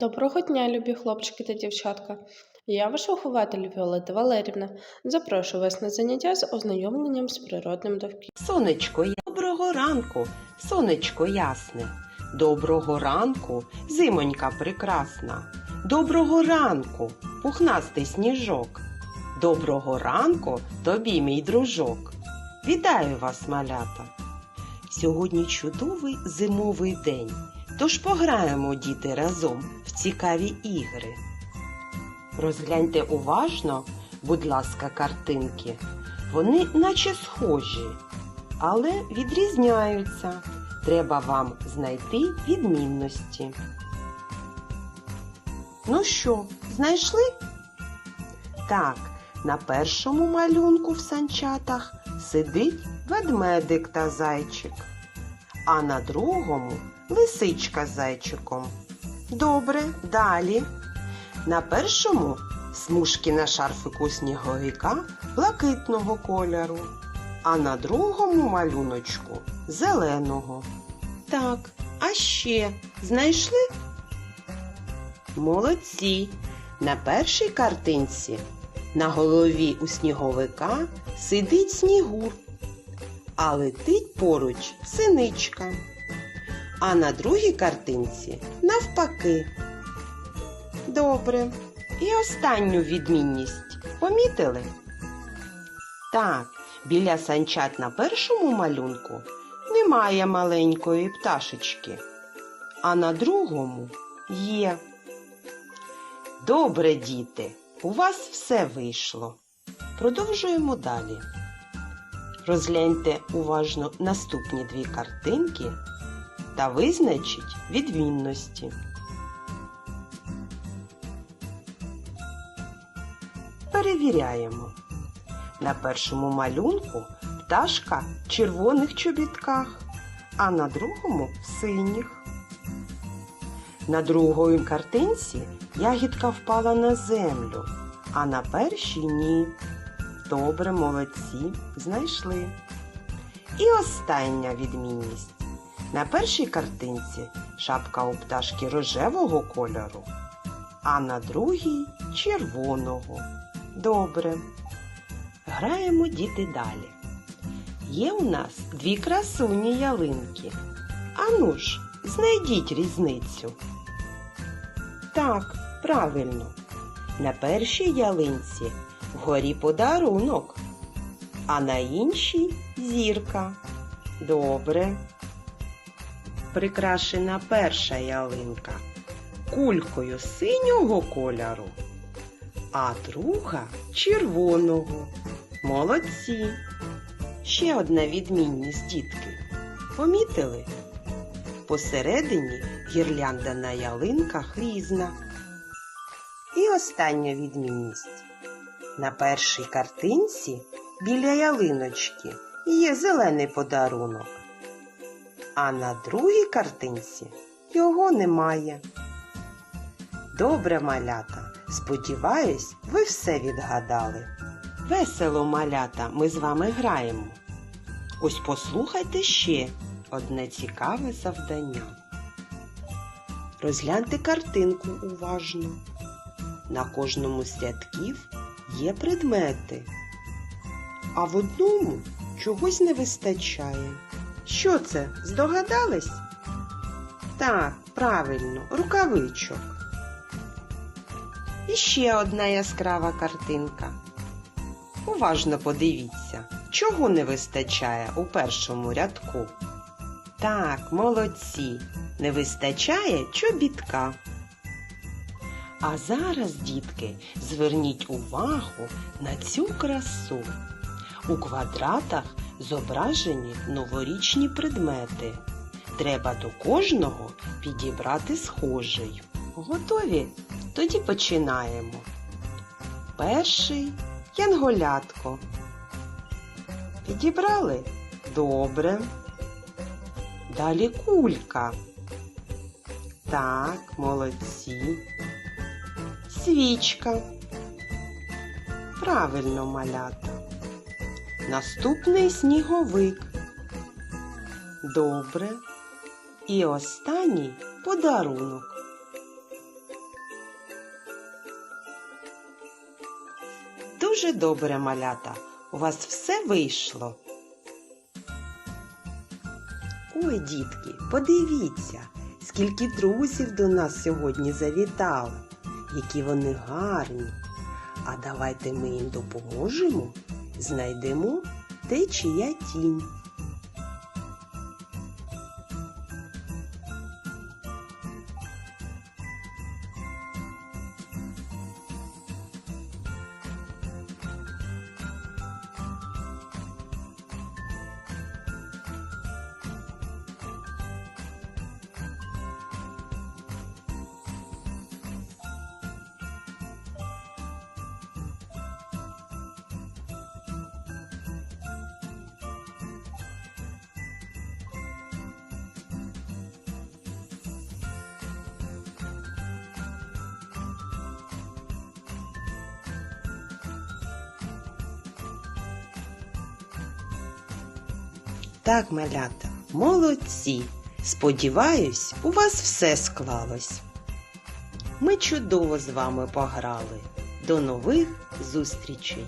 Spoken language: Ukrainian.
Доброго дня, любі хлопчики та дівчатка. Я ваш вихователь Віолетта Валерівна. Запрошую вас на заняття з ознайомленням з природним довкіллям. Сонечко, доброго ранку, сонечко ясне. Доброго ранку, зимонька прекрасна. Доброго ранку, пухнастий сніжок. Доброго ранку тобі, мій дружок. Вітаю вас, малята. Сьогодні чудовий зимовий день. Тож пограємо, діти, разом в цікаві ігри. Розгляньте уважно, будь ласка, картинки. Вони наче схожі, але відрізняються. Треба вам знайти відмінності. Ну що, знайшли? Так, на першому малюнку в санчатах сидить ведмедик та зайчик, а на другому лисичка з зайчиком. Добре, далі. На першому смужки на шарфику сніговика блакитного кольору, а на другому малюночку зеленого. Так, а ще знайшли? Молодці. На першій картинці на голові у сніговика сидить снігур, а летить поруч синичка. А на другій картинці навпаки. Добре. І останню відмінність помітили? Так, біля санчат на першому малюнку немає маленької пташечки, а на другому є. Добре, діти, у вас все вийшло. Продовжуємо далі. Розгляньте уважно наступні дві картинки та визначіть відмінності. Перевіряємо. На першому малюнку пташка в червоних чобітках, а на другому в синіх. На другої картинці ягідка впала на землю, а на першій ні. Добре, молодці, знайшли. І остання відмінність. На першій картинці шапка у пташки рожевого кольору, а на другій червоного. Добре. Граємо діти далі. Є у нас дві красуні ялинки. Ану ж, знайдіть різницю. Так, правильно. На першій ялинці вгорі подарунок, а на іншій зірка. Добре. Прикрашена перша ялинка кулькою синього кольору, а друга червоного. Молодці. Ще одна відмінність, дітки. Помітили? Посередині гірлянда на ялинках різна. І остання відмінність. На першій картинці біля ялиночки є зелений подарунок, а на другій картинці його немає. Добре, малята, сподіваюсь, ви все відгадали. Весело, малята, ми з вами граємо. Ось послухайте ще одне цікаве завдання. Розгляньте картинку уважно. На кожному з рядків є предмети, а в одному чогось не вистачає. Що це? Здогадались? Так, правильно, рукавичок. І ще одна яскрава картинка. Уважно подивіться, чого не вистачає у першому рядку. Так, молодці, не вистачає чобітка. А зараз, дітки, зверніть увагу на цю красу. У квадратах зображені новорічні предмети. Треба до кожного підібрати схожий. Готові? Тоді починаємо. Перший янголятко. Підібрали? Добре. Далі кулька. Так, молодці. Свічка. Правильно малята наступний сніговик. Добре. І останній подарунок. Дуже добре малята. У вас все вийшло. Ой, дітки, подивіться, скільки друзів до нас сьогодні завітали, які вони гарні. А давайте ми їм допоможемо знайдемо течія тінь. Так, малята, молодці. Сподіваюсь, у вас все склалось. Ми чудово з вами пограли. До нових зустрічей!